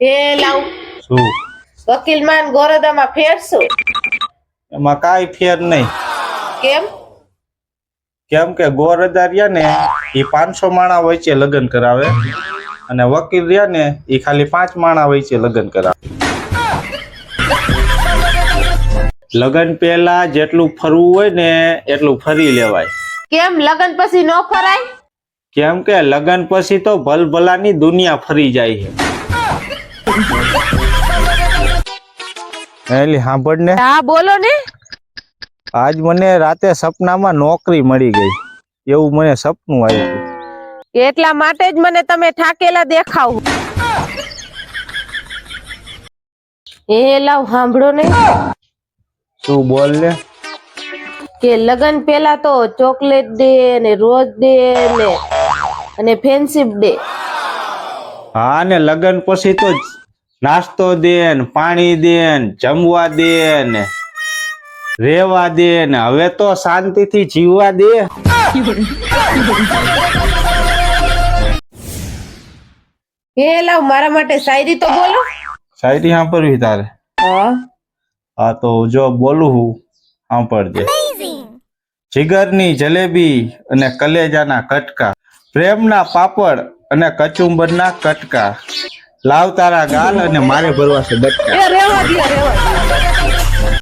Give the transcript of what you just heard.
એ લાવ. શું? વકીલમાન ગોરદામાં ફેરશું એમાં કાંઈ ફેર નહીં. કેમ? કેમ કે ગોરદા રહ્યા ને એ પાંચસો માણા વચ્ચે લગ્ન કરાવે. અને વકીલ રહ્યા ને એ ખાલી પાંચ માણા વચ્ચે લગ્ન કરાવે. લગ્ન પહેલા જેટલું ફરવું હોય ને એટલું ફરી લેવાય. કેમ? લગન પછી ન ફરાય? કેમ કે લગ્ન પછી તો ભલભલાની દુનિયા ફરી જાય છે. એલી સાંભળ ને. હા બોલો ને. આજ મને રાતે સપનામાં નોકરી મળી ગઈ. એવું મને સપનું આવ્યું. એટલા માટે જ મને તમે ઠાકેલા દેખાવ. એ લાવ સાંભળો ને. શું બોલ ને. કે લગન પેલા તો ચોકલેટ ડે ને રોજ ડે ને અને ફ્રેન્ડશિપ ડે. હા ને લગન પછી તો નાસ્તો દે પાણી દે જમવા દે ને રેવા દે ને હવે તો શાંતિથી જીવવા દે. એ લાવ મારા માટે શાયરી તો બોલો. શાયરી સાંભળવી તારે? હા. હા તો જો બોલું હું સાંભળજે. જીગરની જલેબી અને કલેજાના કટકા પ્રેમના પાપડ અને કચુંબરના કટકા. લાવ તારા ગાલ અને મારે ભરવા છે